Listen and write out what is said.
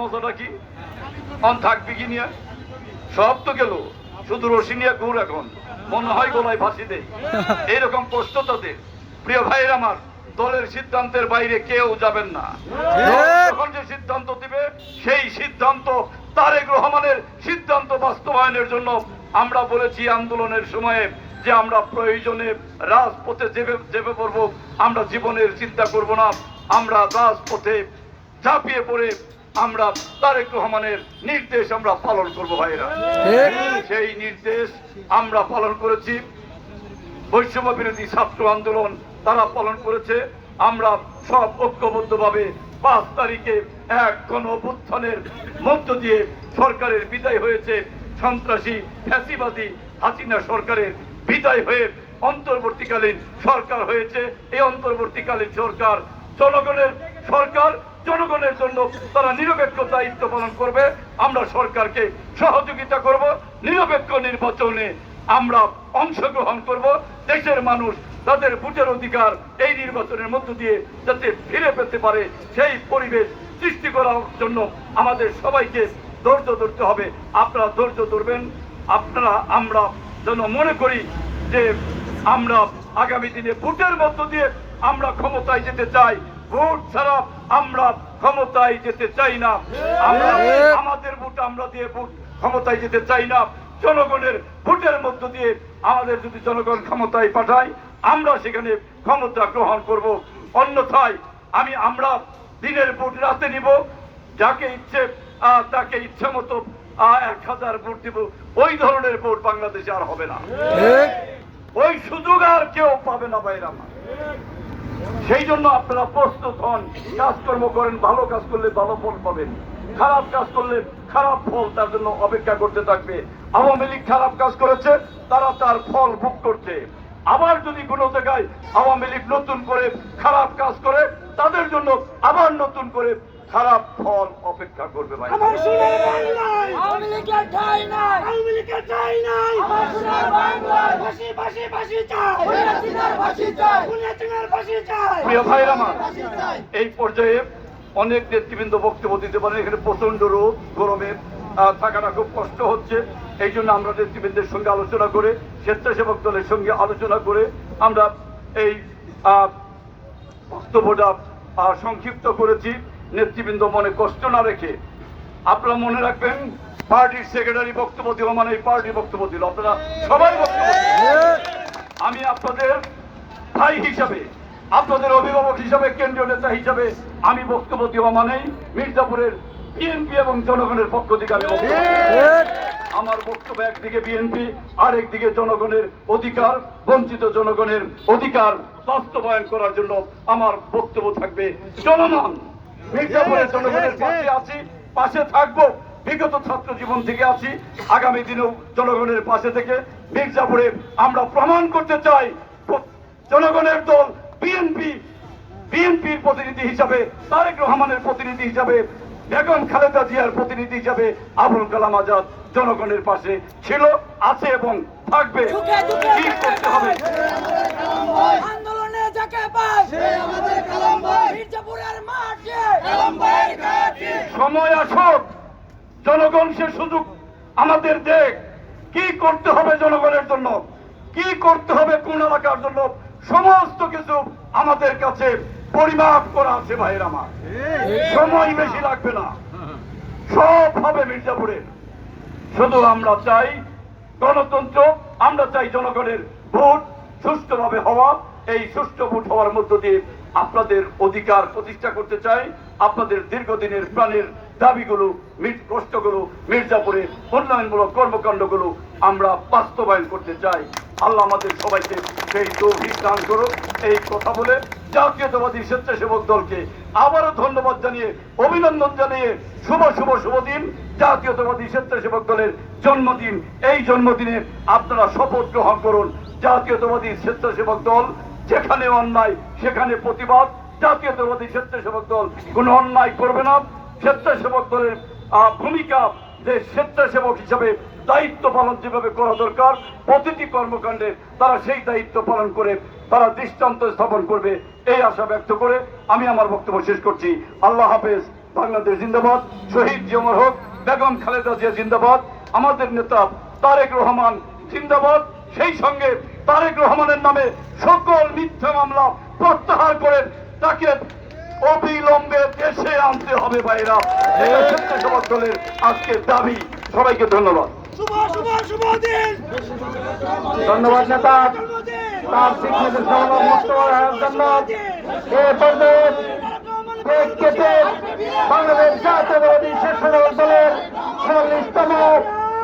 মজাটা কি? অন থাকবি কি নিয়ে? সব তো গেল, শুধু রশি নিয়ে ঘুর এখন। মনে হয় গোলায় ফাঁসি দেয় এইরকম কষ্ট তাদের। প্রিয় ভাইয়ের আমার, দলের সিদ্ধান্তের বাইরে কেউ যাবেন না। যখন যে সিদ্ধান্ত দিবে, সেই সিদ্ধান্ত তারেক রহমানের সিদ্ধান্ত বাস্তবায়নের জন্য আমরা বলেছি আন্দোলনের সময়ে যে আমরা প্রয়োজনে রাজপথে চেপে চেপে পড়ব। আমরা জীবনের চিন্তা করব না। আমরা রাজপথে ঝাঁপিয়ে পড়ে আমরা তারেক রহমানের নির্দেশ আমরা পালন করব ভাইরা সেই নির্দেশ আমরা পালন করেছি। বৈষম্য বিরোধী ছাত্র আন্দোলন তারা পালন করেছে। আমরা সব ঐক্যবদ্ধভাবে পাঁচ তারিখে এক গণ অভ্যুত্থানের মধ্য দিয়ে সরকারের বিদায় হয়েছে। সন্ত্রাসী ফ্যাসিবাদী হাসিনা সরকারের বিদায় হয়ে অন্তর্বর্তীকালীন সরকার হয়েছে। এই অন্তর্বর্তীকালীন সরকার জনগণের সরকার জনগণের জন্য তারা নিরপেক্ষ দায়িত্ব পালন করবে। আমরা সরকারকে সহযোগিতা করব, নিরপেক্ষ নির্বাচনে আমরা অংশগ্রহণ করব। দেশের মানুষ তাদের ভোটের অধিকার এই নির্বাচনের মধ্য দিয়ে যাতে ফিরে পেতে পারে, সেই পরিবেশ সৃষ্টি করার জন্য আমাদের সবাইকে ধৈর্য ধরতে হবে। আপনারা ধৈর্য ধরবেন। আপনারা, আমরা যেন মনে করি যে আমরা আগামী দিনে ভোটের মধ্য দিয়ে আমরা ক্ষমতায় যেতে চাই। ভোট ছাড়া আমরা ক্ষমতায় যেতে চাই না। আমরা আমাদের ভোট আমরা দিয়ে ভোট ক্ষমতায় যেতে চাই না। জনগণের ভোটের মধ্য দিয়ে আমাদের যদি জনগণ ক্ষমতায় পাঠায় আমরা সেখানে ক্ষমতা গ্রহণ করব। অন্যথায় আমি আমরা দিনের ভোট রাতে নিব যাকে ইচ্ছে তাকে ইচ্ছে মতো এক হাজার ভোট দিব। ওই ধরনের ভোট বাংলাদেশে আর হবে না। ওই সুযোগ আর কেউ পাবে না বাইরে আমার। সেই জন্য আপনারা প্রস্তুত হন। কাজকর্ম করেন, ভালো কাজ করলে ভালো ফল পাবেন। খারাপ কাজ করলে খারাপ ফল তার জন্য অপেক্ষা করতে থাকবে। আওয়ামী লীগ খারাপ কাজ করেছে, তারা তার ফল ভোগ করছে। আবার যদি কোনো জায়গায় আওয়ামী লীগ নতুন করে খারাপ কাজ করে, তাদের জন্য আবার নতুন করে খারাপ ফল অপেক্ষা করবে ভাই আমার সোনার বাংলায় আওয়ামী লীগের ঠাঁই নাই। আওয়ামী লীগের ঠাঁই নাই। আমার সোনার বাংলায় ফাঁসি ফাঁসি ফাঁসি চাই। হাসিনার ফাঁসি চাই। খুনের ফাঁসি চাই। প্রিয় ভাইরা আমার এই পর্যায়ে অনেক নেতৃবৃন্দ বক্তব্য দিতে পারেন। এখানে প্রচণ্ড রোদ গরমে থাকাটা খুব কষ্ট হচ্ছে। এই জন্য আমরা নেতৃবৃন্দের সঙ্গে আলোচনা করে স্বেচ্ছাসেবক দলের সঙ্গে আলোচনা করে আমরা এই বক্তব্যটা সংক্ষিপ্ত করেছি। নেতৃবৃন্দ মনে কষ্ট না রেখে। আপনারা মনে রাখবেন পার্টির সেক্রেটারি বক্তব্য দিল মানে এই পার্টি বক্তব্য দিল। আপনারা সবাই বক্তব্য আমি আপনাদের ভাই হিসাবে, আপনাদের অভিভাবক হিসাবে, কেন্দ্রীয় নেতা হিসাবে আমি বক্তব্য দেওয়া মানেই মির্জাপুরের বিএনপি এবং জনগণের পক্ষ থেকে আমি আমার বক্তব্য একদিকে বিএনপি আরেকদিকে জনগণের অধিকার, বঞ্চিত জনগণের অধিকার বাস্তবায়ন করার জন্য আমার বক্তব্য থাকবে। চলমান। মির্জাপুরের জনগণের পাশে আছি, পাশে থাকব। বিগত ছাত্র জীবন থেকে আছি। আগামী দিনেও জনগণের পাশে থেকে মির্জাপুরে আমরা প্রমাণ করতে চাই জনগণের দল বিএনপি বিএনপির প্রতিনিধি হিসাবে তারেক রহমানের প্রতিনিধি হিসাবে বেগম খালেদা জিয়ার প্রতিনিধি হিসাবে আবুল কালাম আজাদ জনগণের পাশে ছিল আছে এবং থাকবে। যুগে যুগে কি করতে হবে? আন্দোলনে যাকে পায় মির্জাপুরের মাঠে সময় আসুক। জনগণ সে সুযোগ আমাদের দেখ। কি করতে হবে জনগণের জন্য? কি করতে হবে কোন এলাকার জন্য? সমস্ত কিছু আমাদের কাছে পরিমাপ করা আছে ভাইয়ের আমার। সময় বেশি লাগবে না। সব হবে মির্জাপুরে। শুধু আমরা চাই গণতন্ত্র, আমরা চাই জনগণের ভোট সুষ্ঠুভাবে হওয়া। এই সুষ্ঠু ভোট হওয়ার মধ্য দিয়ে আপনাদের অধিকার প্রতিষ্ঠা করতে চাই। আপনাদের দীর্ঘদিনের প্রাণের দাবিগুলো কষ্টগুলো মির্জাপুরের উন্নয়নমূলক কর্মকাণ্ডগুলো আমরা বাস্তবায়ন করতে চাই। আল্লাহ আমাদের সবাইকে সেই তৌফিক দান করো এই কথা বলে জাতীয়তাবাদী স্বেচ্ছাসেবক দলকে আবারও ধন্যবাদ জানিয়ে, অভিনন্দন জানিয়ে শুভ শুভ শুভ দিন। জাতীয়তাবাদী স্বেচ্ছাসেবক দলের জন্মদিন। এই জন্মদিনে আপনারা শপথ গ্রহণ করুন। জাতীয়তাবাদী স্বেচ্ছাসেবক দল, যেখানে অন্যায়, সেখানে প্রতিবাদ। জাতীয়তাবাদী স্বেচ্ছাসেবক দল, কোনো অন্যায় করবে না। স্বেচ্ছাসেবক দলের ভূমিকা যে স্বেচ্ছাসেবক হিসাবে দায়িত্ব পালন যেভাবে করা দরকার, প্রতিটি কর্মকাণ্ডে তারা সেই দায়িত্ব পালন করে, তারা দৃষ্টান্ত স্থাপন করবে, এই আশা ব্যক্ত করে আমি আমার বক্তব্য শেষ করছি। আল্লাহ হাফেজ, বাংলাদেশ জিন্দাবাদ। শহীদ জিয়মর হোক, বেগম খালেদা জিয়া জিন্দাবাদ। আমাদের নেতা তারেক রহমান জিন্দাবাদ। সেই সঙ্গে তারেক রহমানের নামে সকল মিথ্যা মামলা প্রত্যাহার করে তাকে অবিলম্বে দেশে আনতে হবে ভাইরা। এটা সমর্থনের দলের আজকের দাবি। সবাইকে ধন্যবাদ। ধন্যবাদ নেতা। তার শিক্ষকের সমাগম মুক্ত করার জন্য এ পর্যায়ে কেটে বাংলাদেশ জাতীয়বাদী স্বেচ্ছাসেবক দলের চল্লিশতম